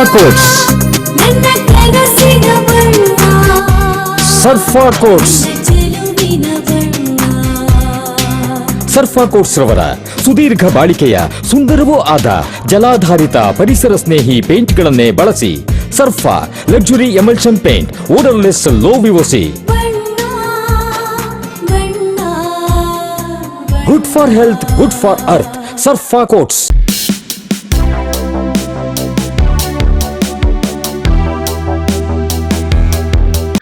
ಸರ್ಫಾ quotes ನನ್ನ ಕನಸಿನ ಬಣ್ಣ ಸರ್ಫಾ ಕೋಟ್ಸ್ ಚೆಲುವಿನ ಬಣ್ಣ ಸರ್ಫಾ ಕೋಟ್ಸ್ ರವರ ಸುದೀರ್ಘ ಬಾಳಿಕೆಯ ಸುಂದರವೂ ಆದ ಜಲಾಧಾರಿತ ಪರಿಸರ ಸ್ನೇಹಿ ಪೇಂಟ್ಗಳನ್ನೇ ಬಳಸಿ Sarfa luxury emulsion paint odourless low VOC ಬಣ್ಣ ಬಣ್ಣ good for health good for earth Sarfa coats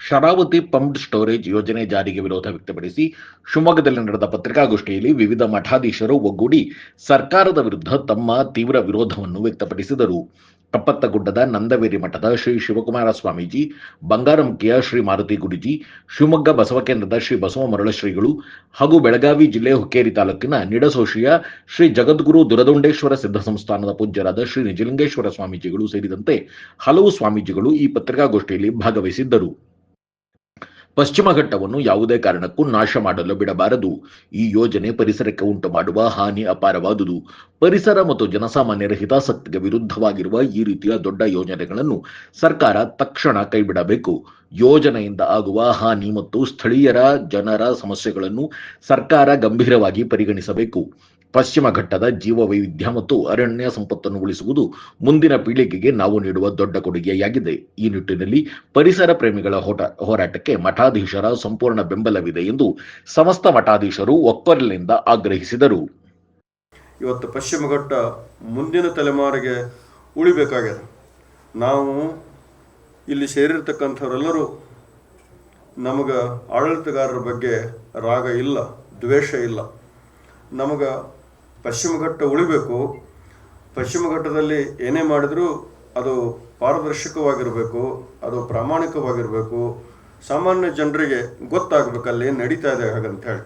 Sharavati pumped storage ಯೋಜನೆ ಜಾರಿಗೆ ವಿರೋಧ ವ್ಯಕ್ತಪಡಿಸಿ ಶಿವಮೊಗ್ಗದಲ್ಲಿ ನಡೆದ ಪತ್ರಿಕಾಗೋಷ್ಠಿಯಲ್ಲಿ ವಿವಿಧ ಮಠಾಧೀಶರು ಒಗ್ಗೂಡಿ ಸರ್ಕಾರದ ವಿರುದ್ಧ ತಮ್ಮ ತೀವ್ರ ವಿರೋಧವನ್ನು ವ್ಯಕ್ತಪಡಿಸಿದರು. ಕಪ್ಪತ್ತಗುಡ್ಡದ ನಂದವೇರಿ ಮಠದ ಶ್ರೀ ಶಿವಕುಮಾರ ಸ್ವಾಮೀಜಿ ಬಂಗಾರಮುಖಿಯ ಶ್ರೀ ಮಾರುತಿ ಗುಡಿಜಿ ಶಿವಮೊಗ್ಗ ಬಸವಕೇಂದ್ರದ ಶ್ರೀ ಬಸವ ಮರಳ ಶ್ರೀಗಳು ಹಾಗೂ ಬೆಳಗಾವಿ ಜಿಲ್ಲೆ ಹುಕ್ಕೇರಿ ತಾಲೂಕಿನ ನಿಡಸೋಶಿಯ ಶ್ರೀ ಜಗದ್ಗುರು ದುರದುಂಡೇಶ್ವರ ಸಿದ್ಧ ಸಂಸ್ಥಾನದ ಪೂಜ್ಯರಾದ ಶ್ರೀ ನಿಜಲಿಂಗೇಶ್ವರ ಸ್ವಾಮೀಜಿಗಳು ಸೇರಿದಂತೆ ಹಲವು ಸ್ವಾಮೀಜಿಗಳು ಈ ಪತ್ರಿಕಾಗೋಷ್ಠಿಯಲ್ಲಿ ಭಾಗವಹಿಸಿದ್ದರು. ಪಶ್ಚಿಮ ಘಟ್ಟವನ್ನು ಯಾವುದೇ ಕಾರಣಕ್ಕೂ ನಾಶ ಮಾಡಲು ಬಿಡಬಾರದು. ಈ ಯೋಜನೆ ಪರಿಸರಕ್ಕೆ ಉಂಟು ಮಾಡುವ ಹಾನಿ ಅಪಾರವಾದುದು. ಪರಿಸರ ಮತ್ತು ಜನಸಾಮಾನ್ಯರ ಹಿತಾಸಕ್ತಿಗೆ ವಿರುದ್ಧವಾಗಿರುವ ಈ ರೀತಿಯ ದೊಡ್ಡ ಯೋಜನೆಗಳನ್ನು ಸರ್ಕಾರ ತಕ್ಷಣ ಕೈಬಿಡಬೇಕು. ಯೋಜನೆಯಿಂದ ಆಗುವ ಹಾನಿ ಮತ್ತು ಸ್ಥಳೀಯರ ಜನರ ಸಮಸ್ಯೆಗಳನ್ನು ಸರ್ಕಾರ ಗಂಭೀರವಾಗಿ ಪರಿಗಣಿಸಬೇಕು. ಪಶ್ಚಿಮ ಘಟ್ಟದ ಜೀವ ವೈವಿಧ್ಯ ಮತ್ತು ಅರಣ್ಯ ಸಂಪತ್ತನ್ನು ಉಳಿಸುವುದು ಮುಂದಿನ ಪೀಳಿಗೆಗೆ ನಾವು ನೀಡುವ ದೊಡ್ಡ ಕೊಡುಗೆಯಾಗಿದೆ. ಈ ನಿಟ್ಟಿನಲ್ಲಿ ಪರಿಸರ ಪ್ರೇಮಿಗಳ ಹೋಟ, ಹೋರಾಟಕ್ಕೆ ಮಠಾಧೀಶರ ಸಂಪೂರ್ಣ ಬೆಂಬಲವಿದೆ ಎಂದು ಸಮಸ್ತ ಮಠಾಧೀಶರು ಒಕ್ಕೊರಲಿನಿಂದ ಆಗ್ರಹಿಸಿದರು. ಇವತ್ತು ಪಶ್ಚಿಮ ಘಟ್ಟ ಮುಂದಿನ ತಲೆಮಾರಿಗೆ ಉಳಿಬೇಕಾಗಿದೆ. ನಾವು ಇಲ್ಲಿ ಸೇರಿರ್ತಕ್ಕಂಥವರೆಲ್ಲರೂ ನಮಗೆ ಆಡಳಿತಗಾರರ ಬಗ್ಗೆ ರಾಗ ಇಲ್ಲ, ದ್ವೇಷ ಇಲ್ಲ. ನಮಗೆ ಪಶ್ಚಿಮ ಘಟ್ಟ ಉಳಿಬೇಕು. ಪಶ್ಚಿಮ ಘಟ್ಟದಲ್ಲಿ ಏನೇ ಮಾಡಿದರೂ ಅದು ಪಾರದರ್ಶಕವಾಗಿರಬೇಕು, ಅದು ಪ್ರಾಮಾಣಿಕವಾಗಿರಬೇಕು. ಸಾಮಾನ್ಯ ಜನರಿಗೆ ಗೊತ್ತಾಗಬೇಕು ಅಲ್ಲಿ ಏನು ನಡೀತಾ ಇದೆ ಹಾಗಂತ ಹೇಳಿ.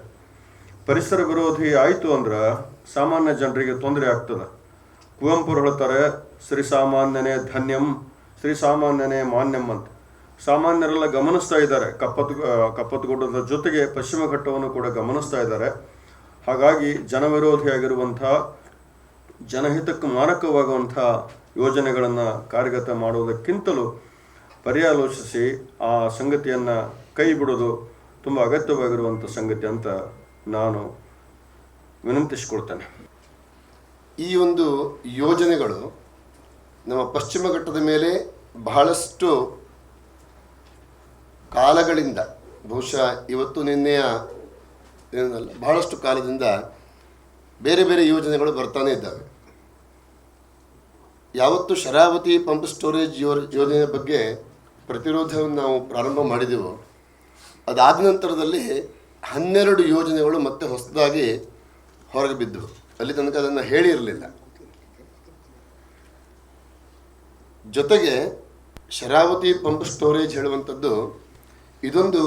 ಪರಿಸರ ವಿರೋಧಿ ಆಯಿತು ಅಂದ್ರೆ ಸಾಮಾನ್ಯ ಜನರಿಗೆ ತೊಂದರೆ ಆಗ್ತದೆ. ಕುವೆಂಪು ಹೇಳ್ತಾರೆ, ಶ್ರೀ ಸಾಮಾನ್ಯನೇ ಧನ್ಯಂ, ಶ್ರೀ ಸಾಮಾನ್ಯನೇ ಮಾನ್ಯಂ ಅಂತ. ಸಾಮಾನ್ಯರೆಲ್ಲ ಗಮನಿಸ್ತಾ ಇದ್ದಾರೆ. ಕಪ್ಪತ್ ಕಪ್ಪತ್ತಗುಡ್ಡದ ಜೊತೆಗೆ ಪಶ್ಚಿಮ ಘಟ್ಟವನ್ನು ಕೂಡ ಗಮನಿಸ್ತಾ ಇದ್ದಾರೆ. ಹಾಗಾಗಿ ಜನವಿರೋಧಿಯಾಗಿರುವಂಥ, ಜನಹಿತಕ್ಕೆ ಮಾರಕವಾಗುವಂಥ ಯೋಜನೆಗಳನ್ನು ಕಾರ್ಯಗತ ಮಾಡುವುದಕ್ಕಿಂತಲೂ ಪರ್ಯಾಲೋಚಿಸಿ ಆ ಸಂಗತಿಯನ್ನು ಕೈ ಬಿಡೋದು ತುಂಬ ಅಗತ್ಯವಾಗಿರುವಂಥ ಸಂಗತಿ ಅಂತ ನಾನು ವಿನಂತಿಸಿಕೊಳ್ತೇನೆ. ಈ ಒಂದು ಯೋಜನೆಗಳು ನಮ್ಮ ಪಶ್ಚಿಮ ಘಟ್ಟದ ಮೇಲೆ ಬಹಳಷ್ಟು ಕಾಲಗಳಿಂದ, ಬಹುಶಃ ಇವತ್ತು ನಿನ್ನೆಯ ಏನಲ್ಲ, ಬಹಳಷ್ಟು ಕಾಲದಿಂದ ಬೇರೆ ಬೇರೆ ಯೋಜನೆಗಳು ಬರ್ತಾನೆ ಇದ್ದಾವೆ. ಯಾವತ್ತು ಶರಾವತಿ ಪಂಪ್ ಸ್ಟೋರೇಜ್ ಯೋ ಯೋಜನೆ ಬಗ್ಗೆ ಪ್ರತಿರೋಧವನ್ನು ನಾವು ಪ್ರಾರಂಭ ಮಾಡಿದೆವು, ಅದಾದ ನಂತರದಲ್ಲಿ ಹನ್ನೆರಡು ಯೋಜನೆಗಳು ಮತ್ತೆ ಹೊಸದಾಗಿ ಹೊರಗೆ ಬಿದ್ದವು. ಅಲ್ಲಿ ತನಕ ಅದನ್ನು ಹೇಳಿರಲಿಲ್ಲ. ಜೊತೆಗೆ ಶರಾವತಿ ಪಂಪ್ ಸ್ಟೋರೇಜ್ ಹೇಳುವಂಥದ್ದು ಇದೊಂದು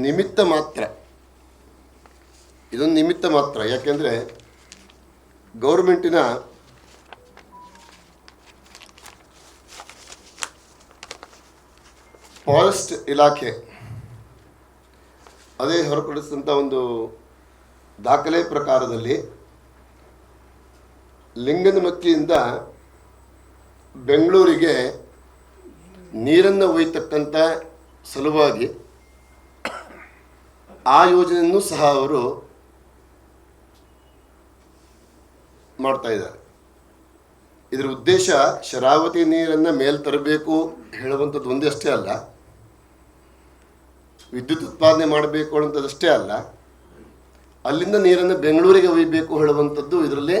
ನಿಮಿತ್ತ ಮಾತ್ರ. ಇದೊಂದು ನಿಮಿತ್ತ ಮಾತ್ರ. ಯಾಕೆಂದರೆ ಗೌರ್ಮೆಂಟಿನ ಫಾರೆಸ್ಟ್ ಇಲಾಖೆ ಅದೇ ಹೊರಪಡಿಸಿದಂಥ ಒಂದು ದಾಖಲೆ ಪ್ರಕಾರದಲ್ಲಿ ಲಿಂಗನಮಕ್ಕಿಯಿಂದ ಬೆಂಗಳೂರಿಗೆ ನೀರನ್ನು ಒಯ್ತಕ್ಕಂಥ ಸಲುವಾಗಿ ಆ ಯೋಜನೆಯನ್ನು ಸಹ ಅವರು ಮಾಡ್ತಾ ಇದ್ದಾರೆ. ಇದರ ಉದ್ದೇಶ ಶರಾವತಿ ನೀರನ್ನು ಮೇಲೆ ತರಬೇಕು ಹೇಳುವಂಥದ್ದು ಒಂದೇ ಅಷ್ಟೇ ಅಲ್ಲ. ವಿದ್ಯುತ್ ಉತ್ಪಾದನೆ ಮಾಡಬೇಕು ಅನ್ನೋಂಥದ್ದಷ್ಟೇ ಅಲ್ಲ. ಅಲ್ಲಿಂದ ನೀರನ್ನು ಬೆಂಗಳೂರಿಗೆ ಒಯ್ಯಬೇಕು ಹೇಳುವಂಥದ್ದು ಇದರಲ್ಲಿ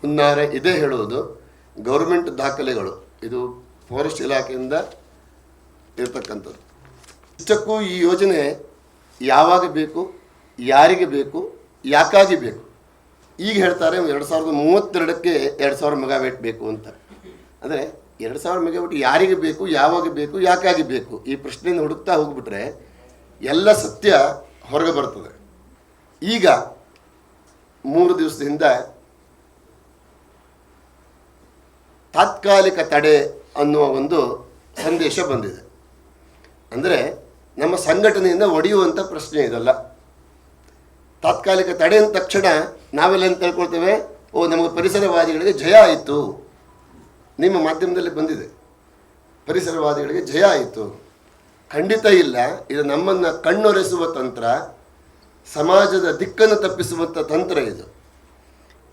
ಹುನ್ನಾರ ಇದೆ ಹೇಳುವುದು. ಗೌರ್ಮೆಂಟ್ ದಾಖಲೆಗಳು. ಇದು ಫಾರೆಸ್ಟ್ ಇಲಾಖೆಯಿಂದ ಇರತಕ್ಕಂಥದ್ದು. ಇಷ್ಟಕ್ಕೂ ಈ ಯೋಜನೆ ಯಾವಾಗ ಬೇಕು, ಯಾರಿಗೆ ಬೇಕು, ಯಾಕಾಗಿ ಬೇಕು? ಈಗ ಹೇಳ್ತಾರೆ ಎರಡು ಸಾವಿರದ ಮೂವತ್ತೆರಡಕ್ಕೆ ಎರಡು ಸಾವಿರ ಮೆಗಾವೆಟ್ ಬೇಕು ಅಂತ. ಅಂದರೆ ಎರಡು ಸಾವಿರ ಮೆಗಾವೆಟ್ ಯಾರಿಗೆ ಬೇಕು, ಯಾವಾಗ ಬೇಕು, ಯಾಕಾಗಿ ಬೇಕು? ಈ ಪ್ರಶ್ನೆಯನ್ನು ಹುಡುಕ್ತಾ ಹೋಗ್ಬಿಟ್ರೆ ಎಲ್ಲ ಸತ್ಯ ಹೊರಗೆ ಬರ್ತದೆ. ಈಗ ಮೂರು ದಿವಸದಿಂದ ತಾತ್ಕಾಲಿಕ ತಡೆ ಅನ್ನುವ ಒಂದು ಸಂದೇಶ ಬಂದಿದೆ. ಅಂದರೆ ನಮ್ಮ ಸಂಘಟನೆಯಿಂದ ಒಡೆಯುವಂಥ ಪ್ರಶ್ನೆ ಇದಲ್ಲ. ತಾತ್ಕಾಲಿಕ ತಡೆ ಅಂದ ತಕ್ಷಣ ನಾವೆಲ್ಲ ತಿಳ್ಕೊಳ್ತೇವೆ, ಓ, ನಮಗೆ ಪರಿಸರವಾದಿಗಳಿಗೆ ಜಯ ಆಯಿತು. ನಿಮ್ಮ ಮಾಧ್ಯಮದಲ್ಲಿ ಬಂದಿದೆ. ಪರಿಸರವಾದಿಗಳಿಗೆ ಜಯ ಆಯಿತು. ಖಂಡಿತ ಇಲ್ಲ. ಇದು ನಮ್ಮನ್ನು ಕಣ್ಣೊರೆಸುವ ತಂತ್ರ, ಸಮಾಜದ ದಿಕ್ಕನ್ನು ತಪ್ಪಿಸುವಂಥ ತಂತ್ರ ಇದು.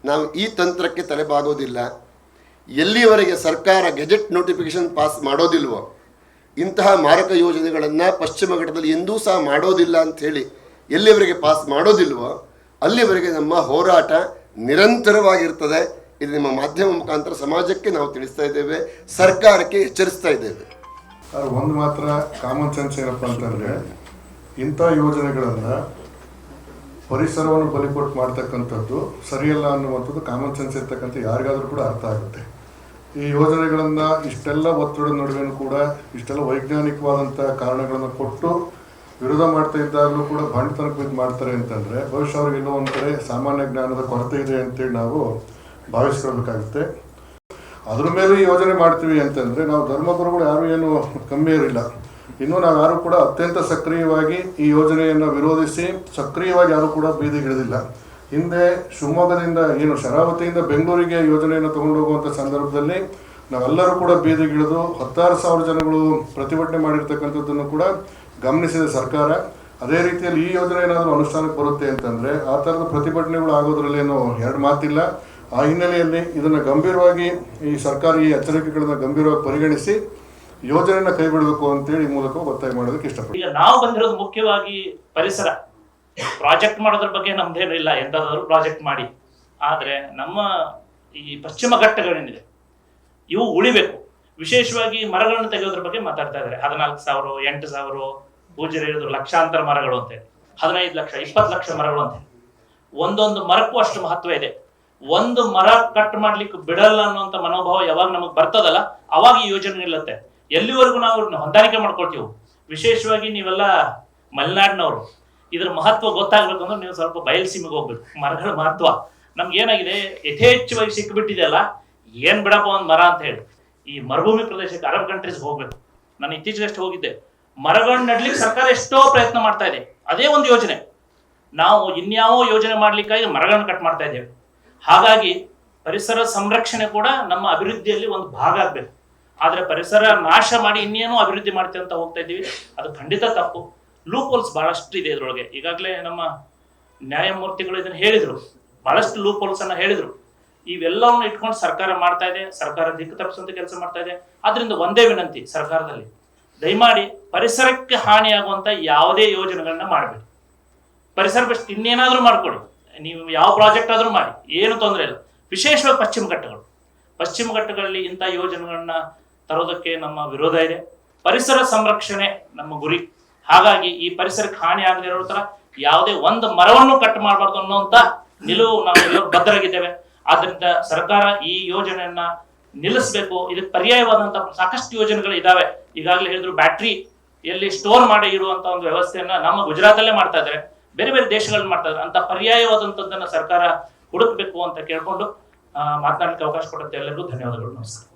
ನಾವು ಈ ತಂತ್ರಕ್ಕೆ ತಲೆಬಾಗೋದಿಲ್ಲ. ಎಲ್ಲಿಯವರೆಗೆ ಸರ್ಕಾರ ಗೆಜೆಟ್ ನೋಟಿಫಿಕೇಶನ್ ಪಾಸ್ ಮಾಡೋದಿಲ್ವೋ, ಇಂತಹ ಮಾರಕ ಯೋಜನೆಗಳನ್ನು ಪಶ್ಚಿಮ ಘಟ್ಟದಲ್ಲಿ ಎಂದೂ ಸಹ ಮಾಡೋದಿಲ್ಲ ಅಂಥೇಳಿ ಎಲ್ಲಿವರೆಗೆ ಪಾಸ್ ಮಾಡೋದಿಲ್ವೋ ಅಲ್ಲಿವರೆಗೆ ನಮ್ಮ ಹೋರಾಟ ನಿರಂತರವಾಗಿರ್ತದೆ. ಇದು ನಿಮ್ಮ ಮಾಧ್ಯಮ ಮುಖಾಂತರ ಸಮಾಜಕ್ಕೆ ನಾವು ತಿಳಿಸ್ತಾ ಇದ್ದೇವೆ, ಸರ್ಕಾರಕ್ಕೆ ಎಚ್ಚರಿಸ್ತಾ ಇದ್ದೇವೆ. ಒಂದು ಮಾತ್ರ ಕಾಮನ್ ಸೆನ್ಸ್ ಏನಪ್ಪ ಅಂತಂದರೆ, ಇಂಥ ಯೋಜನೆಗಳನ್ನು ಪರಿಸರವನ್ನು ಬಲಿಕೊಟ್ಟು ಮಾಡ್ತಕ್ಕಂಥದ್ದು ಸರಿಯಲ್ಲ ಅನ್ನುವಂಥದ್ದು ಕಾಮನ್ ಸೆನ್ಸ್ ಇರ್ತಕ್ಕಂಥ ಯಾರಿಗಾದರೂ ಕೂಡ ಅರ್ಥ ಆಗುತ್ತೆ. ಈ ಯೋಜನೆಗಳನ್ನು ಇಷ್ಟೆಲ್ಲ ಒತ್ತಡದ ನಡುವೆನೂ ಕೂಡ ಇಷ್ಟೆಲ್ಲ ವೈಜ್ಞಾನಿಕವಾದಂಥ ಕಾರಣಗಳನ್ನು ಕೊಟ್ಟು ವಿರೋಧ ಮಾಡ್ತಾ ಇದ್ದಾಗಲೂ ಕೂಡ ಬಂಡತನಕ್ಕೆ ಬಿದ್ದು ಮಾಡ್ತಾರೆ ಅಂತಂದರೆ, ಬಹುಶಃ ಅವ್ರಿಗೆ ಏನೋ ಕಡೆ ಸಾಮಾನ್ಯ ಜ್ಞಾನದ ಕೊರತೆ ಇದೆ ಅಂತೇಳಿ ನಾವು ಭಾವಿಸ್ಕೊಳ್ಬೇಕಾಗುತ್ತೆ. ಅದ್ರ ಮೇಲೆ ಯೋಜನೆ ಮಾಡ್ತೀವಿ ಅಂತಂದ್ರೆ, ನಾವು ಧರ್ಮಗುರುಗಳು ಯಾರು ಏನು ಕಮ್ಮಿ ಇರಲಿಲ್ಲ. ಇನ್ನು ನಾವು ಯಾರು ಕೂಡ ಅತ್ಯಂತ ಸಕ್ರಿಯವಾಗಿ ಈ ಯೋಜನೆಯನ್ನು ವಿರೋಧಿಸಿ ಸಕ್ರಿಯವಾಗಿ ಯಾರು ಕೂಡ ಬೀದಿಗಿಳಿದಿಲ್ಲ ಹಿಂದೆ ಶಿವಮೊಗ್ಗದಿಂದ, ಏನು ಶರಾವತಿಯಿಂದ ಬೆಂಗಳೂರಿಗೆ ಯೋಜನೆಯನ್ನು ತಗೊಂಡು ಹೋಗುವಂಥ ಸಂದರ್ಭದಲ್ಲಿ ನಾವೆಲ್ಲರೂ ಕೂಡ ಬೀದಿಗಿಳಿದು ಹತ್ತಾರು ಸಾವಿರ ಜನಗಳು ಪ್ರತಿಭಟನೆ ಮಾಡಿರ್ತಕ್ಕಂಥದ್ದನ್ನು ಕೂಡ ಗಮನಿಸಿದೆ ಸರ್ಕಾರ, ಅದೇ ರೀತಿಯಲ್ಲಿ ಈ ಯೋಜನೆ ಏನಾದರೂ ಅನುಷ್ಠಾನಕ್ಕೆ ಬರುತ್ತೆ ಅಂತಂದರೆ ಆ ಥರದ ಪ್ರತಿಭಟನೆಗಳು ಆಗೋದ್ರಲ್ಲೇನು ಎರಡು ಮಾತಿಲ್ಲ. ಆ ಹಿನ್ನೆಲೆಯಲ್ಲಿ ಇದನ್ನು ಗಂಭೀರವಾಗಿ ಈ ಸರ್ಕಾರ ಈ ಎಚ್ಚರಿಕೆಗಳನ್ನು ಗಂಭೀರವಾಗಿ ಪರಿಗಣಿಸಿ ಯೋಜನೆಯನ್ನ ಕೈಬಿಡಬೇಕು ಅಂತೇಳಿ ಮೂಲಕ ಒತ್ತಾಯ ಮಾಡೋದಕ್ಕೆ ಇಷ್ಟಪಡ್ತೀವಿ ಈಗ ನಾವು ಬಂದಿರೋದು ಮುಖ್ಯವಾಗಿ ಪರಿಸರ. ಪ್ರಾಜೆಕ್ಟ್ ಮಾಡೋದ್ರ ಬಗ್ಗೆ ನಮ್ದೇನು ಇಲ್ಲ, ಎಂತಾದ್ರು ಪ್ರಾಜೆಕ್ಟ್ ಮಾಡಿ. ಆದರೆ ನಮ್ಮ ಈ ಪಶ್ಚಿಮ ಘಟ್ಟಗಳೇನಿದೆ, ಇವು ಉಳಿಬೇಕು. ವಿಶೇಷವಾಗಿ ಮರಗಳನ್ನು ತೆಗೆಯೋದ್ರ ಬಗ್ಗೆ ಮಾತಾಡ್ತಾ ಇದ್ದಾರೆ. ಹದಿನಾಲ್ಕು ಸಾವಿರ, ಎಂಟು ಸಾವಿರ ಪೂಜೆರು ಹೇಳಿದ್ರು ಲಕ್ಷಾಂತರ ಮರಗಳು ಅಂತ. ಹದಿನೈದು ಲಕ್ಷ, ಇಪ್ಪತ್ತು ಲಕ್ಷ ಮರಗಳು ಅಂತ. ಒಂದೊಂದು ಮರಕ್ಕೂ ಅಷ್ಟು ಮಹತ್ವ ಇದೆ. ಒಂದು ಮರ ಕಟ್ ಮಾಡ್ಲಿಕ್ಕೆ ಬಿಡಲ್ಲ ಅನ್ನುವಂತ ಮನೋಭಾವ ಯಾವಾಗ ನಮಗ್ ಬರ್ತದಲ್ಲ, ಅವಾಗ ಈ ಯೋಜನೆ ನಿಲ್ಲುತ್ತೆ. ಎಲ್ಲಿವರೆಗೂ ನಾವು ಹೊಂದಾಣಿಕೆ ಮಾಡ್ಕೊಳ್ತೀವಿ? ವಿಶೇಷವಾಗಿ ನೀವೆಲ್ಲ ಮಲೆನಾಡಿನವರು. ಇದ್ರ ಮಹತ್ವ ಗೊತ್ತಾಗ್ಬೇಕು ಅಂದ್ರೆ ನೀವು ಸ್ವಲ್ಪ ಬಯಲ್ಸೀಮೆಗೆ ಹೋಗ್ಬೇಕು. ಮರಗಳ ಮಹತ್ವ. ನಮ್ಗೆ ಏನಾಗಿದೆ, ಯಥೇಚ್ಛವಾಗಿ ಸಿಕ್ಕಿಬಿಟ್ಟಿದೆಯಲ್ಲ ಏನ್ ಬಿಡಪ್ಪ ಒಂದ್ ಮರ ಅಂತ ಹೇಳಿ. ಈ ಮರುಭೂಮಿ ಪ್ರದೇಶಕ್ಕೆ ಅರಬ್ ಕಂಟ್ರೀಸ್ ಹೋಗ್ಬೇಕು. ನಾನು ಇತ್ತೀಚೆಗಷ್ಟೇ ಹೋಗಿದ್ದೆ. ಮರಗಳನ್ನ ನಡ್ಲಿಕ್ಕೆ ಸರ್ಕಾರ ಎಷ್ಟೋ ಪ್ರಯತ್ನ ಮಾಡ್ತಾ ಇದೆ. ಅದೇ ಒಂದು ಯೋಜನೆ. ನಾವು ಇನ್ಯಾವ ಯೋಜನೆ ಮಾಡ್ಲಿಕ್ಕಾಗಿ ಮರಗಳನ್ನ ಕಟ್ ಮಾಡ್ತಾ ಇದ್ದೇವೆ. ಹಾಗಾಗಿ ಪರಿಸರ ಸಂರಕ್ಷಣೆ ಕೂಡ ನಮ್ಮ ಅಭಿವೃದ್ಧಿಯಲ್ಲಿ ಒಂದು ಭಾಗ ಆಗ್ಬೇಕು. ಆದ್ರೆ ಪರಿಸರ ನಾಶ ಮಾಡಿ ಇನ್ನೇನೋ ಅಭಿವೃದ್ಧಿ ಮಾಡ್ತೀವಿ ಅಂತ ಹೋಗ್ತಾ ಇದ್ದೀವಿ. ಅದು ಖಂಡಿತ ತಪ್ಪು. ಲೂಪ್ ಹೋಲ್ಸ್ ಬಹಳಷ್ಟು ಇದೆ ಇದ್ರೊಳಗೆ. ಈಗಾಗಲೇ ನಮ್ಮ ನ್ಯಾಯಮೂರ್ತಿಗಳು ಇದನ್ನು ಹೇಳಿದ್ರು. ಬಹಳಷ್ಟು ಲೂಪ್ ಹೋಲ್ಸ್ ಅನ್ನ ಹೇಳಿದ್ರು. ಇವೆಲ್ಲವನ್ನು ಇಟ್ಕೊಂಡು ಸರ್ಕಾರ ಮಾಡ್ತಾ ಇದೆ. ಸರ್ಕಾರ ದಿಕ್ಕು ತಪ್ಪಿಸುವಂತ ಕೆಲಸ ಮಾಡ್ತಾ ಇದೆ. ಆದ್ರಿಂದ ಒಂದೇ ವಿನಂತಿ ಸರ್ಕಾರದಲ್ಲಿ. ದಯಮಾಡಿ ಪರಿಸರಕ್ಕೆ ಹಾನಿಯಾಗುವಂತ ಯಾವುದೇ ಯೋಜನೆಗಳನ್ನ ಮಾಡಬೇಡಿ. ಪರಿಸರ ಬೆಸ್ಟ್ ಇನ್ನೇನಾದ್ರೂ ಮಾಡಿಕೊಡಿ. ನೀವು ಯಾವ ಪ್ರಾಜೆಕ್ಟ್ ಆದ್ರೂ ಮಾಡಿ. ಏನು ತೊಂದರೆ ಇಲ್ಲ. ವಿಶೇಷವಾಗಿ ಪಶ್ಚಿಮ ಘಟ್ಟಗಳು. ಪಶ್ಚಿಮ ಘಟ್ಟಗಳಲ್ಲಿ ಇಂಥ ಯೋಜನೆಗಳನ್ನ ತರೋದಕ್ಕೆ ನಮ್ಮ ವಿರೋಧ ಇದೆ. ಪರಿಸರ ಸಂರಕ್ಷಣೆ ನಮ್ಮ ಗುರಿ. ಹಾಗಾಗಿ ಈ ಪರಿಸರಕ್ಕೆ ಹಾನಿ ಆಗದೆ ಇರೋ ತರ ಯಾವುದೇ ಒಂದು ಮರವನ್ನು ಕಟ್ ಮಾಡಬಾರ್ದು ಅನ್ನುವಂತ ನಿಲುವು ನಾವು ಬದ್ಧರಾಗಿದ್ದೇವೆ ಆದ್ರಿಂದ ಸರ್ಕಾರ ಈ ಯೋಜನೆಯನ್ನ ನಿಲ್ಲಿಸಬೇಕು. ಇದಕ್ಕೆ ಪರ್ಯಾಯವಾದಂತಹ ಸಾಕಷ್ಟು ಯೋಜನೆಗಳು ಇದಾವೆ. ಈಗಾಗಲೇ ಹೇಳಿದ್ರು ಬ್ಯಾಟ್ರಿ ಎಲ್ಲಿ ಸ್ಟೋರ್ ಮಾಡಿ ಇರುವಂತಹ ಒಂದು ವ್ಯವಸ್ಥೆಯನ್ನ ನಮ್ಮ ಗುಜರಾತಲ್ಲೇ ಮಾಡ್ತಾ ಇದ್ದಾರೆ. ಬೇರೆ ಬೇರೆ ದೇಶಗಳಲ್ಲಿ ಮಾಡ್ತಾ ಇದ್ದಾರೆ. ಅಂತ ಪರ್ಯಾಯವಾದಂತದ್ದನ್ನ ಸರ್ಕಾರ ಹುಡುಕ್ಬೇಕು ಅಂತ ಕೇಳ್ಕೊಂಡು ಮಾತನಾಡಲಿಕ್ಕೆ ಅವಕಾಶ ಕೊಡುತ್ತೆ ಎಲ್ಲರಿಗೂ ಧನ್ಯವಾದಗಳು. ನಮಸ್ಕಾರ.